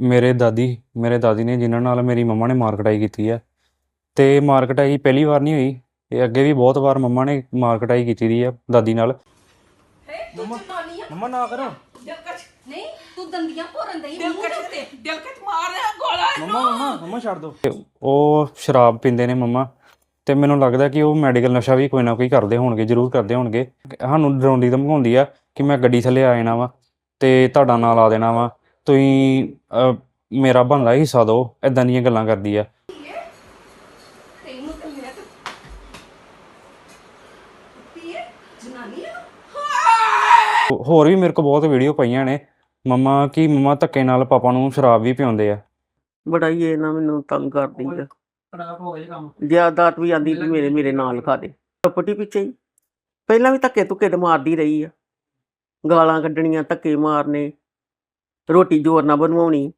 ਮੇਰੇ ਦਾਦੀ ਮੇਰੇ ਦਾਦੀ ਨੇ ਜਿਨ੍ਹਾਂ ਨਾਲ ਮੇਰੀ ਮੰਮਾ ਨੇ ਮਾਰ ਕੁਟਾਈ ਕੀਤੀ ਹੈ ਤੇ ਮਾਰ ਕੁਟਾਈ ਪਹਿਲੀ ਵਾਰ ਨਹੀਂ ਹੋਈ ਇਹ ਅੱਗੇ ਵੀ ਬਹੁਤ ਵਾਰ ਮੰਮਾ ਨੇ ਮਾਰ ਕੁਟਾਈ ਕੀਤੀ ਦੀ ਆ ਦਾਦੀ ਨਾਲ। ਮੰਮਾ ਮੰਮਾ ਨਾ ਕਰੋ। ਦਿਲਕਸ਼ ਨਹੀਂ ਤੂੰ ਦੰਦੀਆਂ ਭੋਰਨ ਦਈ ਦਿਲਕਸ਼ ਤੇ ਦਿਲਕਸ਼ ਮਾਰ ਰਿਹਾ ਗੋਲਾ ਮੰਮਾ ਮੰਮਾ ਮੰਮਾ ਛੱਡ ਦੋ। ਉਹ ਸ਼ਰਾਬ ਪੀਂਦੇ ਨੇ ਮੰਮਾ। ਤੇ ਮੈਨੂੰ ਲੱਗਦਾ ਕਿ ਉਹ ਮੈਡੀਕਲ ਨਸ਼ਾ ਵੀ ਕੋਈ ਨਾ ਕੋਈ ਕਰਦੇ ਹੋਣਗੇ ਜ਼ਰੂਰ ਕਰਦੇ ਹੋਣਗੇ। ਸਾਨੂੰ ਡਰਾਉਂਦੀ ਧਮਕਾਉਂਦੀ ਆ ਕਿ ਮੈਂ ਗੱਡੀ ਥੱਲੇ ਆ ਜਾਣਾ ਵਾ ਤੇ ਤੁਹਾਡਾ ਨਾਂ ਲਾ ਦੇਣਾ ਵਾ। ਤੁਸੀਂ ਅਹ, ਮੇਰਾ ਬਣਦਾ ਹਿੱਸਾ ਦਿਓ ਇਦਾਂ ਦੀਆਂ ਗੱਲਾਂ ਕਰਦੀ ਆ। ਤੈਨੂੰ ਤੇ ਮੇਰਾ ਤੇ ਪੀਏ ਜਨਾਨੀ ਆ ਹੋ- ਹੋਰ ਵੀ ਮੇਰੇ ਕੋਲ ਬਹੁਤ ਵੀਡੀਓ ਪਈਆਂ ਨੇ। ਮੰਮਾ ਕਿ ਮੰਮਾ ਧੱਕੇ ਨਾਲ ਪਾਪਾ ਨੂੰ ਸ਼ਰਾਬ ਵੀ ਪਿਆਉਂਦੇ ਆ। ਬੜਾ ਹੀ ਇਹ ਨਾ ਮੈਨੂੰ ਤੰਗ ਕਰਦੀ ਆ। ਜ਼ਿਆਦਾਤ ਵੀ ਆਂਦੀ ਵੀ ਮੇਰੇ ਮੇਰੇ ਨਾਲ ਖਾ ਦੇ। ਪ੍ਰੋਪਰਟੀ ਪਿੱਛੇ ਹੀ। ਪਹਿਲਾਂ ਵੀ ਧੱਕੇ ਧੁੱਕੇ ਤੇ ਮਾਰਦੀ ਰਹੀ ਆ। ਗਾਲਾਂ ਕੱਢਣੀਆਂ ਧੱਕੇ ਮਾਰਨੇ। ਰੋਟੀ ਜ਼ੋਰ ਨਾਲ ਬਣਵਾਉਣੀ।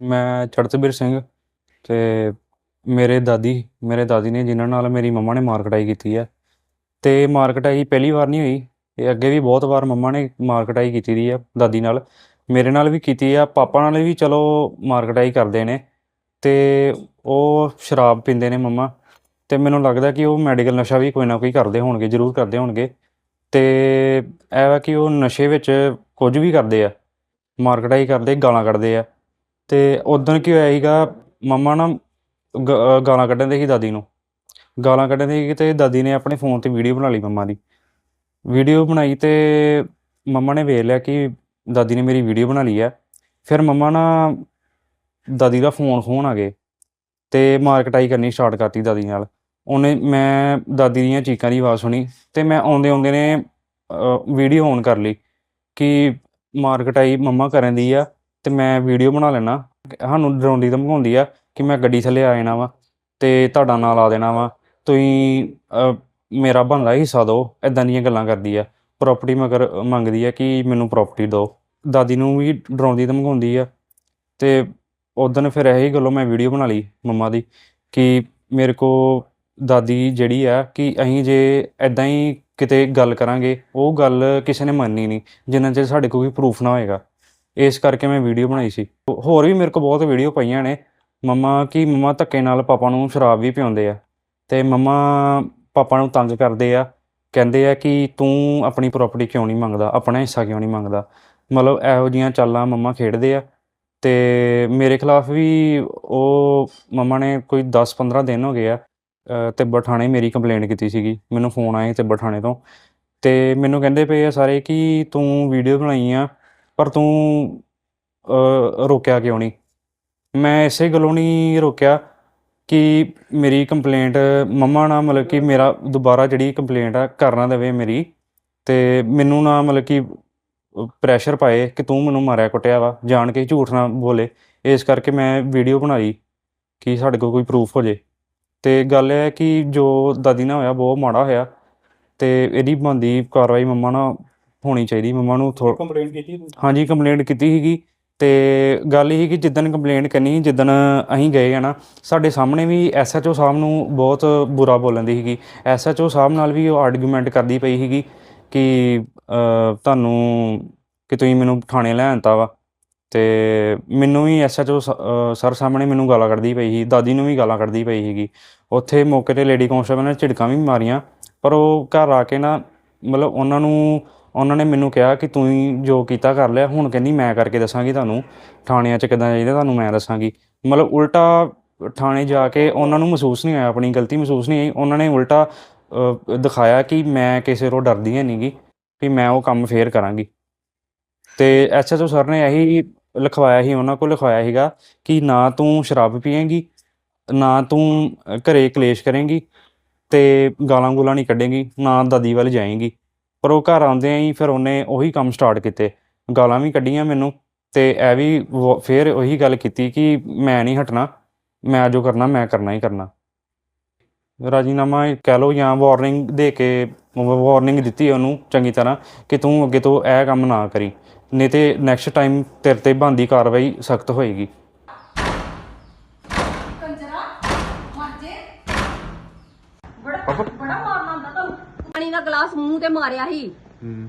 ਮੈਂ ਛੜਤਬੀਰ ਸਿੰਘ ਤੇ ਮੇਰੇ ਦਾਦੀ ਮੇਰੇ ਦਾਦੀ ਨੇ ਜਿਨ੍ਹਾਂ ਨਾਲ ਮੇਰੀ ਮੰਮਾ ਨੇ ਮਾਰ ਕਟਾਈ ਕੀਤੀ ਹੈ ਤੇ ਮਾਰ ਕਟਾਈ ਪਹਿਲੀ ਵਾਰ ਨਹੀਂ ਹੋਈ, ਇਹ ਅੱਗੇ ਵੀ ਬਹੁਤ ਵਾਰ ਮੰਮਾ ਨੇ ਮਾਰ ਕਟਾਈ ਕੀਤੀ ਦੀ ਆ ਦਾਦੀ ਨਾਲ। ਮੇਰੇ ਨਾਲ ਵੀ ਕੀਤੀ ਆ, ਪਾਪਾ ਨਾਲ ਵੀ ਚਲੋ ਮਾਰ ਕਟਾਈ ਕਰਦੇ ਨੇ। ਤੇ ਉਹ ਸ਼ਰਾਬ ਪੀਂਦੇ ਨੇ ਮੰਮਾ। ਤੇ ਮੈਨੂੰ ਲੱਗਦਾ ਕਿ ਉਹ ਮੈਡੀਕਲ ਨਸ਼ਾ ਵੀ ਕੋਈ ਨਾ ਕੋਈ ਕਰਦੇ ਹੋਣਗੇ, ਜ਼ਰੂਰ ਕਰਦੇ ਹੋਣਗੇ। ਤੇ ਇਹ ਵਾ ਕਿ ਉਹ ਨਸ਼ੇ ਵਿੱਚ ਕੁਝ ਵੀ ਕਰਦੇ ਆ ਮਾਰ ਕੁਟਾਈ ਕਰਦੇ, ਗਾਲਾਂ ਕੱਢਦੇ ਆ। ਤੇ ਉਦੋਂ ਕੀ ਹੋਇਆ ਸੀਗਾ, ਮੰਮਾ ਨਾ ਗ- ਗਾਲਾਂ ਕੱਢਣ ਦੇ ਸੀ ਦਾਦੀ ਨੂੰ। ਗਾਲਾਂ ਕੱਢਣ ਦੇ ਸੀ ਤੇ ਦਾਦੀ ਨੇ ਆਪਣੇ ਫੋਨ ਤੇ ਵੀਡੀਓ ਬਣਾ ਲਈ ਮੰਮਾ ਦੀ। ਵੀਡੀਓ ਬਣਾਈ ਤੇ ਮੰਮਾ ਨੇ ਵੇਖ ਲਿਆ ਕਿ ਦਾਦੀ ਨੇ ਮੇਰੀ ਵੀਡੀਓ ਬਣਾ ਲਈ ਹੈ ਫਿਰ ਮੰਮਾ ਨਾ ਦਾਦੀ ਦਾ ਫੋਨ ਫੋਨ ਆ ਗਏ ਤੇ ਮਾਰਕਟਾਈ ਕਰਨੀ ਸਟਾਰਟ ਕਰਤੀ ਦਾਦੀ ਨਾਲ। ਉਹਨੇ ਮੈਂ ਦਾਦੀ ਦੀਆਂ ਚੀਕਾਂ ਦੀ ਆਵਾਜ਼ ਸੁਣੀ ਤੇ ਮੈਂ ਆਉਂਦੇ ਆਉਂਦੇ ਨੇ ਵੀਡੀਓ ਔਨ ਕਰ ਲਈ ਕਿ ਮਾਰਕਟਾਈ ਮੰਮਾ ਕਰਨ ਦੀ ਆ ਤੇ ਮੈਂ ਵੀਡੀਓ ਬਣਾ ਲੈਣਾ। ਸਾਨੂੰ ਡਰਾਉਂਦੀ ਧਮਕਾਉਂਦੀ ਆ ਕਿ ਮੈਂ ਗੱਡੀ ਥੱਲੇ ਆ ਜਾਣਾ ਵਾ ਤੇ ਤੁਹਾਡਾ ਨਾਂ ਲਾ ਦੇਣਾ ਵਾ। ਤੁਸੀਂ ਮੇਰਾ ਬਣਦਾ ਹਿੱਸਾ ਦਿਓ ਇਦਾਂ ਦੀਆਂ ਗੱਲਾਂ ਕਰਦੀ ਆ। ਪ੍ਰਾਪਰਟੀ ਮਗਰ ਮੰਗਦੀ ਆ ਕਿ ਮੈਨੂੰ ਪ੍ਰਾਪਰਟੀ ਦਿਓ। ਦਾਦੀ ਨੂੰ ਵੀ ਡਰਾਉਂਦੀ ਧਮਕਾਉਂਦੀ ਆ ਤੇ ਉਦੋਂ ਫਿਰ ਇਹੀ ਗੱਲੋਂ ਮੈਂ ਵੀਡੀਓ ਬਣਾ ਲਈ ਮੰਮਾ ਦੀ ਕਿ ਮੇਰੇ ਕੋ ਦਾਦੀ ਜਿਹੜੀ ਆ ਕਿ ਅਸੀਂ ਜੇ ਇਦਾਂ ਹੀ ਕਿਤੇ ਗੱਲ ਕਰਾਂਗੇ, ਉਹ ਗੱਲ ਕਿਸੇ ਨੇ ਮੰਨਣੀ ਨਹੀਂ, ਜਿੰਨਾ ਚਿਰ ਸਾਡੇ ਕੋਲ ਕੋਈ ਪ੍ਰੂਫ ਨਾ ਹੋਏਗਾ। ਇਸ ਕਰਕੇ ਮੈਂ ਵੀਡੀਓ ਬਣਾਈ ਸੀ। ਹੋਰ ਵੀ ਮੇਰੇ ਕੋਲ ਬਹੁਤ ਵੀਡੀਓ ਪਈਆਂ ਨੇ। ਮੰਮਾ ਕਿ ਮੰਮਾ ਧੱਕੇ ਨਾਲ ਪਾਪਾ ਨੂੰ ਸ਼ਰਾਬ ਵੀ ਪਿਆਉਂਦੇ ਆ। ਤੇ ਮੰਮਾ ਪਾਪਾ ਨੂੰ ਤੰਗ ਕਰਦੇ ਆ। ਕਹਿੰਦੇ ਆ ਕਿ ਤੂੰ ਆਪਣੀ ਪ੍ਰਾਪਰਟੀ ਕਿਉਂ ਨਹੀਂ ਮੰਗਦਾ, ਆਪਣਾ ਹਿੱਸਾ ਕਿਉਂ ਨਹੀਂ ਮੰਗਦਾ? ਮਤਲਬ ਇਹੋ ਜੀਆਂ ਚਾਲਾਂ ਮੰਮਾ ਖੇਡਦੇ ਆ। ਤੇ ਮੇਰੇ ਖਿਲਾਫ ਵੀ ਉਹ ਮੰਮਾ ਨੇ ਕੋਈ 10-15 ਦਿਨ ਹੋ ਗਏ ਆ ਅ, ਤੇ ਬਠਾਣੇ ਮੇਰੀ ਕੰਪਲੇਂਟ ਕੀਤੀ ਸੀਗੀ ਮੈਨੂੰ ਫੋਨ ਆਏ ਤੇ ਬਠਾਣੇ ਤੋਂ ਤੇ ਮੈਨੂੰ ਕਹਿੰਦੇ ਪਏ ਆ ਸਾਰੇ ਕਿ ਤੂੰ ਵੀਡੀਓ ਬਣਾਈ ਆ ਪਰ ਤੂੰ ਅ, ਰੋਕਿਆ ਕਿਉਂ ਨਹੀਂ? ਮੈਂ ਇਸੇ ਗੱਲੋਂ ਨਹੀਂ ਰੋਕਿਆ ਕਿ ਮੇਰੀ ਕੰਪਲੇਂਟ ਮੰਮਾ ਨਾ ਮਤਲਬ ਕਿ ਮੇਰਾ ਦੁਬਾਰਾ ਜਿਹੜੀ ਕੰਪਲੇਂਟ ਆ ਕਰਨਾ ਦੇਵੇ ਮੇਰੀ ਤੇ ਮੈਨੂੰ ਨਾ ਮਤਲਬ ਕਿ ਪ੍ਰੈਸ਼ਰ ਪਾਏ ਕਿ ਤੂੰ ਮੈਨੂੰ ਮਾਰਿਆ ਕੁੱਟਿਆ ਵਾ। ਜਾਣ ਕੇ ਝੂਠ ਨਾ ਬੋਲੇ। ਇਸ ਕਰਕੇ ਮੈਂ ਵੀਡੀਓ ਬਣਾਈ ਕਿ ਸਾਡੇ ਕੋਲ ਕੋਈ ਪ੍ਰੂਫ ਹੋ ਜੇ। ਤੇ ਗੱਲ ਇਹ ਹੈ ਕਿ ਜੋ ਦਾਦੀ ਨਾਲ ਹੋਇਆ ਬਹੁਤ ਮਾੜਾ ਹੋਇਆ। ਤੇ ਇਹਦੀ ਬਣਦੀ ਕਾਰਵਾਈ ਮੰਮਾ ਨਾਲ ਹੋਣੀ ਚਾਹੀਦੀ। ਮੰਮਾ ਨੂੰ ਕੰਪਲੇਂਟ ਕੀਤੀ ਹਾਂਜੀ ਕੰਪਲੇਂਟ ਕੀਤੀ ਸੀਗੀ। ਤੇ ਗੱਲ ਇਹ ਕਿ ਜਿੱਦਣ ਕੰਪਲੇਂਟ ਕਰਨੀ ਜਿੱਦਣ ਅਸੀਂ ਗਏ ਆ ਨਾ ਸਾਡੇ ਸਾਹਮਣੇ ਵੀ ਐਸਐਚਓ ਸਾਹਿਬ ਨੂੰ ਬਹੁਤ ਬੁਰਾ ਬੋਲਣ ਦੀ ਸੀਗੀ। ਐਸਐਚਓ ਸਾਹਿਬ ਨਾਲ ਵੀ ਉਹ ਆਰਗੂਮੈਂਟ ਕਰਦੀ ਪਈ ਸੀਗੀ। ਕਿ ਤੁਹਾਨੂੰ ਕਿ ਤੁਸੀਂ ਮੈਨੂੰ ਥਾਣੇ ਲੈ ਆਂਤਾ ਵਾ। ਤੇ ਮੈਨੂੰ ਵੀ ਐਸਐਚਓ ਸਰ ਸਾਹਮਣੇ ਮੈਨੂੰ ਗਾਲਾਂ ਕੱਢਦੀ ਪਈ ਸੀ, ਦਾਦੀ ਨੂੰ ਵੀ ਗਾਲਾਂ ਕੱਢਦੀ ਪਈ ਸੀਗੀ। ਉੱਥੇ ਮੌਕੇ ਤੇ ਲੇਡੀ ਕਾਂਸਟੇਬਲ ਨੇ ਝਿੜਕਾਂ ਵੀ ਮਾਰੀਆਂ, ਪਰ ਉਹ ਘਰ ਆ ਕੇ ਨਾ, ਮਤਲਬ ਉਹਨਾਂ ਨੂੰ, ਉਹਨਾਂ ਨੇ ਮੈਨੂੰ ਕਿਹਾ ਕਿ ਤੂੰ ਜੋ ਕੀਤਾ ਕਰ ਲਿਆ, ਹੁਣ ਕਹਿੰਦੀ ਮੈਂ ਕਰਕੇ ਦੱਸਾਂਗੀ ਤੁਹਾਨੂੰ, ਥਾਣਿਆਂ 'ਚ ਕਿੱਦਾਂ ਜਾਈਦਾ ਤੁਹਾਨੂੰ ਮੈਂ ਦੱਸਾਂਗੀ। ਮਤਲਬ ਉਲਟਾ ਥਾਣੇ ਜਾ ਕੇ ਉਹਨਾਂ ਨੂੰ ਮਹਿਸੂਸ ਨਹੀਂ ਹੋਇਆ, ਆਪਣੀ ਗਲਤੀ ਮਹਿਸੂਸ ਨਹੀਂ ਆਈ ਉਹਨਾਂ ਨੇ ਉਲਟਾ ਦਿਖਾਇਆ ਕਿ ਮੈਂ ਕਿਸੇ ਤੋਂ ਡਰਦੀ ਹੈ ਨਹੀਂਗੀ ਕਿ ਮੈਂ ਉਹ ਕੰਮ ਫੇਰ ਕਰਾਂਗੀ। ਤੇ ਐਸਐਚਓ ਸਰ ਨੇ ਇਹੀ ਲਿਖਵਾਇਆ ਸੀ ਉਹਨਾਂ ਕੋਲ ਲਿਖਵਾਇਆ ਸੀਗਾ ਕਿ ਨਾ ਤੂੰ ਸ਼ਰਾਬ ਪੀਏਂਗੀ ਨਾ ਤੂੰ ਅ, ਘਰੇ ਕਲੇਸ਼ ਕਰੇਂਗੀ ਤੇ ਗਾਲਾਂ ਗੁਲਾਂ ਨਹੀਂ ਕੱਢੇਂਗੀ ਨਾ ਦਾਦੀ ਵੱਲ ਜਾਏਂਗੀ। ਪਰ ਉਹ ਘਰ ਆਉਂਦੇ ਹੀ ਫਿਰ ਉਹਨੇ ਉਹੀ ਕੰਮ ਸਟਾਰਟ ਕੀਤੇ ਗਾਲਾਂ ਵੀ ਕੱਢੀਆਂ ਮੈਨੂੰ ਤੇ ਇਹ ਵੀ ਵ- ਫਿਰ ਉਹੀ ਗੱਲ ਕੀਤੀ ਕਿ ਮੈਂ ਨਹੀਂ ਹਟਣਾ ਮੈਂ ਜੋ ਕਰਨਾ ਮੈਂ ਕਰਨਾ ਹੀ ਕਰਨਾ। ਰਾਜੀਨਾਮਾ ਇਹ ਕਹਿ ਲਓ ਜਾਂ ਵਾਰਨਿੰਗ ਦੇ ਕੇ ਵਾਰਨਿੰਗ ਦਿੱਤੀ ਉਹਨੂੰ ਚੰਗੀ ਤਰ੍ਹਾਂ ਕਿ ਤੂੰ ਅੱਗੇ ਤੋਂ ਇਹ ਕੰਮ ਨਾ ਕਰੀ ਨਹੀਂ ਤੇ ਨੈਕਸਟ ਟਾਈਮ ਤੇਰੇ ਤੇ ਬਣਦੀ ਕਾਰਵਾਈ ਸਖਤ ਹੋਏਗੀ। ਕੰਜਰਾ ਮਰ ਜੇ ਪਾਪਾ। ਬੜਾ ਮਾਰਨਾ ਹੁੰਦਾ ਤੁਹਾਨੂੰ ਪਾਣੀ ਦਾ ਗਲਾਸ ਮੂੰਹ ਤੇ ਮਾਰਿਆ ਸੀ। ਹੂੰ।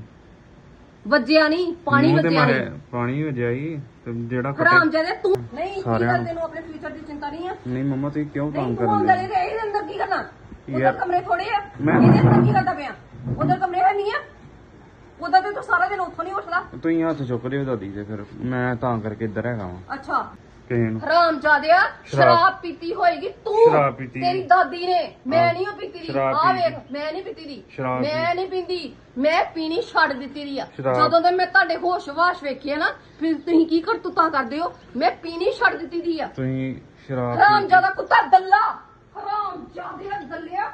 ਵੱਜਿਆ ਨਹੀਂ ਪਾਣੀ ਮੂੰਹ ਤੇ ਵੱਜਿਆ ਮਾਰਿਆ ਨਹੀਂ। ਪਾਣੀ ਵਜਿਆ ਹੀ ਤੇ ਜਿਹੜਾ ਹਰਾਮ ਕੱਟੇ ਜਾਦੇ ਤੂੰ ਨਹੀਂ ਕੀ ਸਾਰਿਆਂ ਗੱਲ ਨੂੰ। ਤੈਨੂੰ ਆਪਣੇ ਫਿਊਚਰ ਦੀ ਚਿੰਤਾ ਨਹੀਂ ਆ? ਨਹੀਂ ਮੰਮਾ ਤੁਸੀਂ ਕਿਉਂ ਨਹੀਂ ਤੰਗ ਤੂੰ ਕਰਨ ਅੰਦਰ ਦੇ ਇਹਦੇ ਇਹਦੇ ਅੰਦਰ ਕੀ ਕਰਨਾ? ਉਧਰ ਯਾਰ- ਕਮਰੇ ਥੋੜੇ ਆ। ਮੈਂ- ਇਹਦੇ ਅੰਦਰ ਕੀ ਕਰਦਾ ਪਿਆ? ਉਧਰ ਕਮਰੇ ਹੈ ਨਹੀਂ ਆ। ਉਧਰ ਤੇ ਤੂੰ ਸਾਰਾ ਦਿਨ ਉੱਥੋਂ ਨਹੀਂ ਉੱਠਦਾ। ਤੁਸੀਂ ਹੱਥ ਚੁੱਕ ਲਿਓ ਦਾਦੀ ਦੇ ਫਿਰ ਮੈਂ ਤਾਂ ਕਰਕੇ ਇੱਧਰ ਹੈਗਾ ਵਾਂ। ਅੱਛਾ। ਕਿਸੇ ਨੂੰ। ਹਰਾਮ ਜਾਦਿਆ ਸ਼ਰਾਬ। ਪੀਤੀ ਹੋਏਗੀ ਤੂੰ ਸ਼ਰਾਬ ਪੀਤੀ। ਤੇਰੀ ਦਾਦੀ ਨੇ। ਮੈਂ ਹਾਂ। ਨਹੀਂ ਉਹ ਪੀਤੀ ਦੀ। ਸ਼ਰਾਬ ਆ ਪੀਤੀ। ਵੇਖ ਮੈਂ ਨਹੀਂ ਪੀਤੀ ਦੀ। ਸ਼ਰਾਬ ਮੈਂ ਨਹੀਂ ਪੀਂਦੀ। ਮੈਂ ਪੀਣੀ ਛੱਡ ਦਿੱਤੀ ਦੀ ਆ। ਸ਼ਰਾਬ। ਜਦੋਂ ਦੇ ਮੈਂ ਤੁਹਾਡੇ ਹੋਸ਼ ਵਾਸ਼ ਵੇਖੇ ਨਾ ਫਿਰ ਤੁਸੀਂ ਕੀ ਕਰਤੂਤਾਂ ਕਰਦੇ ਹੋ? ਮੈਂ ਪੀਣੀ ਛੱਡ ਦਿੱਤੀ ਦੀ ਆ। ਤੁਸੀਂ ਸ਼ਰਾਬ ਹਰਾਮ ਪੀ- ਜਾਦਾ ਕੁੱਤਾ ਦੱਲਾ ਹਰਾਮ ਜਾਦਿਆ ਦੱਲਿਆ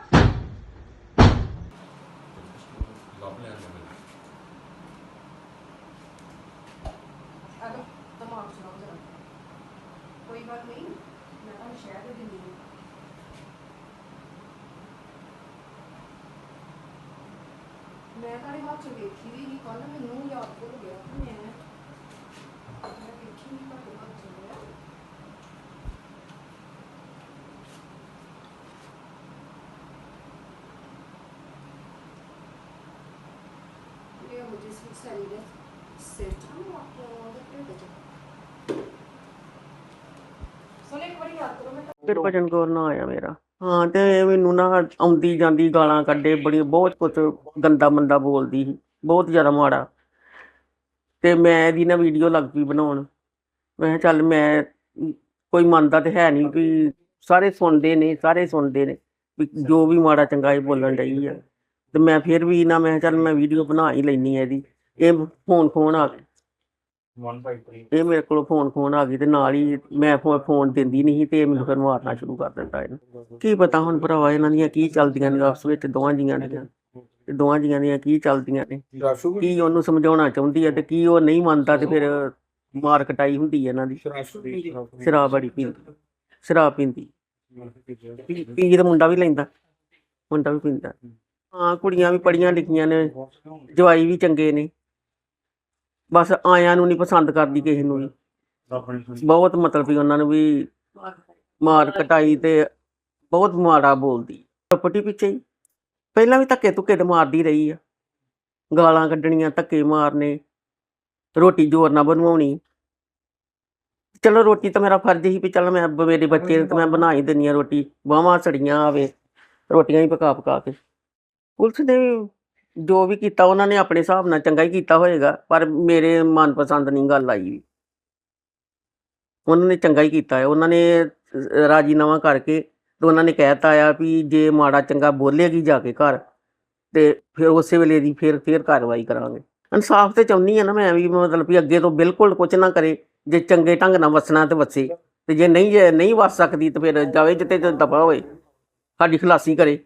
ਦਿਮਾਗ ਚਲਾਓ ਕੋਈ ਗੱਲ ਨਹੀਂ, ਮੈਂ ਤੁਹਾਨੂੰ ਸ਼ਹਿਰ ਦੇ ਦਿੰਦੀ ਹਾਂ। ਮੈਂ ਤੁਹਾਡੇ ਹੱਥ ਚ ਵੇਖੀ ਵੀ ਨਹੀਂ ਕੱਲ ਮੈਨੂੰ ਯਾਦ ਭੁੱਲ ਗਿਆ ਮੈਂ ਮੈਂ ਵੇਖੀ ਨਹੀਂ ਤੁਹਾਡੇ ਹੱਥ ਚ ਹੋਇਆ ਇਹ ਮੁਝੇ ਸਿਰ ਸਾਰੀ ਦੇ ਸਿਰ ਤੋਂ ਆਪੋ ਦੇ ਪੇਟ ਚ। ਸੋਨੇ ਭਜਨ ਕੌਰ ਨਾ ਆਇਆ ਮੇਰਾ। ਹਾਂ, ਤੇ ਮੈਨੂੰ ਨਾ ਆਉਂਦੀ ਜਾਂਦੀ ਗਾਲਾਂ ਕੱਢੇ ਬੜੀ ਬਹੁਤ ਕੁਝ ਗੰਦਾ ਮੰਦਾ ਬੋਲਦੀ ਸੀ, ਬਹੁਤ ਜ਼ਿਆਦਾ ਮਾੜਾ। ਤੇ ਮੈਂ ਇਹਦੀ ਨਾ ਵੀਡੀਓ ਲੱਗ ਪਈ ਬਣਾਉਣ। ਮੈਂ ਕਿਹਾ ਚੱਲ ਮੈਂ, ਕੋਈ ਮੰਨਦਾ ਤੇ ਹੈ ਨਹੀਂ ਵੀ ਸਾਰੇ ਸੁਣਦੇ ਨੇ, ਸਾਰੇ ਸੁਣਦੇ ਨੇ, ਵੀ ਜੋ ਵੀ ਮਾੜਾ ਚੰਗਾ ਇਹ ਬੋਲਣ ਡਈ ਆ। ਤੇ ਮੈਂ ਫਿਰ ਵੀ ਨਾ, ਮੈਂ ਕਿਹਾ ਚੱਲ ਮੈਂ ਵੀਡੀਓ ਬਣਾ ਹੀ ਲੈਣੀ ਹੈ ਇਹਦੀ। ਇਹ ਫੋਨ ਫੋਨ ਆ ਗਿਆ 153 ਇਹ ਮੇਰੇ ਕੋਲ ਫੋਨ ਫੋਨ ਆ ਗਈ ਤੇ ਨਾਲ ਹੀ ਮੈਂ ਫੋਨ ਦਿੰਦੀ ਨਹੀਂ ਤੇ ਇਹ ਮੈਨੂੰ ਫਿਰ ਮਾਰਨਾ ਸ਼ੁਰੂ ਕਰ ਦਿੰਦਾ ਇਹਨੇ। ਕੀ ਪਤਾ ਹੁਣ ਭਰਾਵਾ ਇਹਨਾਂ ਦੀਆਂ ਕੀ ਚੱਲਦੀਆਂ ਨੇ ਆਪਸ ਵਿੱਚ ਦੋਵਾਂ ਜੀਆਂ ਦੀਆਂ। ਤੇ ਦੋਵਾਂ ਜੀਆਂ ਦੀਆਂ ਕੀ ਚੱਲਦੀਆਂ ਨੇ। ਕੀ ਉਹਨੂੰ ਸਮਝਾਉਣਾ ਚਾਹੁੰਦੀ ਹੈ ਤੇ ਕੀ ਉਹ ਨਹੀਂ ਮੰਨਦਾ ਤੇ ਫਿਰ ਮਾਰ ਕਟਾਈ ਹੁੰਦੀ ਹੈ ਇਹਨਾਂ ਦੀ। ਸ਼ਰਾਬ ਬੜੀ ਪੀਂਦੀ। ਸ਼ਰਾਬ ਪੀਂਦੀ। ਪੀ ਪੀ ਤੇ ਮੁੰਡਾ ਵੀ ਲੈਂਦਾ। ਮੁੰਡਾ ਵੀ ਪੀਂਦਾ। ਹਾਂ ਕੁੜੀਆਂ ਵੀ ਪੜੀਆਂ ਲਿਖੀਆਂ ਨੇ। ਜਵਾਈ ਵੀ ਚੰਗੇ ਨੇ। ਬਸ ਆਇਆਂ ਨੂੰ ਨਹੀਂ ਪਸੰਦ ਕਰਦੀ ਕਿਸੇ ਨੂੰ ਵੀ। ਬਹੁਤ ਮਤਲਬ ਵੀ ਉਹਨਾਂ ਨੂੰ ਵੀ ਮਾਰ ਕਟਾਈ ਤੇ ਬਹੁਤ ਮਾੜਾ ਬੋਲਦੀ। ਪ੍ਰੋਪਰਟੀ ਪਿੱਛੇ ਹੀ। ਪਹਿਲਾਂ ਵੀ ਧੱਕੇ ਧੁੱਕੇ ਤੇ ਮਾਰਦੀ ਰਹੀ ਆ। ਗਾਲਾਂ ਕੱਢਣੀਆਂ ਧੱਕੇ ਮਾਰਨੇ। ਰੋਟੀ ਜ਼ੋਰ ਨਾਲ ਬਣਵਾਉਣੀ। ਚਲੋ ਰੋਟੀ ਤਾਂ ਮੇਰਾ ਫਰਜ਼ ਹੀ ਵੀ ਚੱਲ ਮੈਂ ਮੇਰੇ ਬੱਚੇ ਨੂੰ ਤਾਂ ਮੈਂ ਬਣਾ ਹੀ ਦਿੰਨੀ ਆ ਰੋਟੀ। ਬਾਹਾਂ ਸੜੀਆਂ ਆਵੇ। ਰੋਟੀਆਂ ਹੀ ਪਕਾ ਪਕਾ ਕੇ। ਪੁਲਿਸ ਨੇ ਜੋ ਵੀ ਕੀਤਾ ਉਹਨਾਂ ਨੇ ਆਪਣੇ ਹਿਸਾਬ ਨਾਲ ਚੰਗਾ ਹੀ ਕੀਤਾ ਹੋਏਗਾ, ਪਰ ਮੇਰੇ ਮਨਪਸੰਦ ਨਹੀਂ ਗੱਲ ਆਈ। ਉਹਨਾਂ ਨੇ ਚੰਗਾ ਹੀ ਕੀਤਾ ਹੈ। ਉਹਨਾਂ ਨੇ ਰਾਜੀਨਾਮਾ ਕਰਕੇ ਤੇ ਉਹਨਾਂ ਨੇ ਕਹਿਤਾ ਆ ਵੀ ਜੇ ਮਾੜਾ ਚੰਗਾ ਬੋਲੇਗੀ ਜਾ ਕੇ ਘਰ, ਤੇ ਫਿਰ ਉਸੇ ਵੇਲੇ ਦੀ ਫਿਰ ਫਿਰ ਕਾਰਵਾਈ ਕਰਾਂਗੇ। ਇਨਸਾਫ ਤੇ ਚਾਹੁੰਦੀ ਆ ਨਾ ਮੈਂ ਵੀ, ਮਤਲਬ ਵੀ ਅੱਗੇ ਤੋਂ ਬਿਲਕੁਲ ਕੁਝ ਨਾ ਕਰੇ, ਜੇ ਚੰਗੇ ਢੰਗ ਨਾਲ ਵਸਣਾ ਤੇ ਵਸੇ, ਤੇ ਜੇ ਨਹੀਂ ਜੇ ਨਹੀਂ ਵਸ ਸਕਦੀ ਤੇ ਫਿਰ ਜਾਵੇ ਜਿੱਤੇ ਦਬਾ ਹੋਏ, ਸਾਡੀ ਖਲਾਸੀ ਕਰੇ।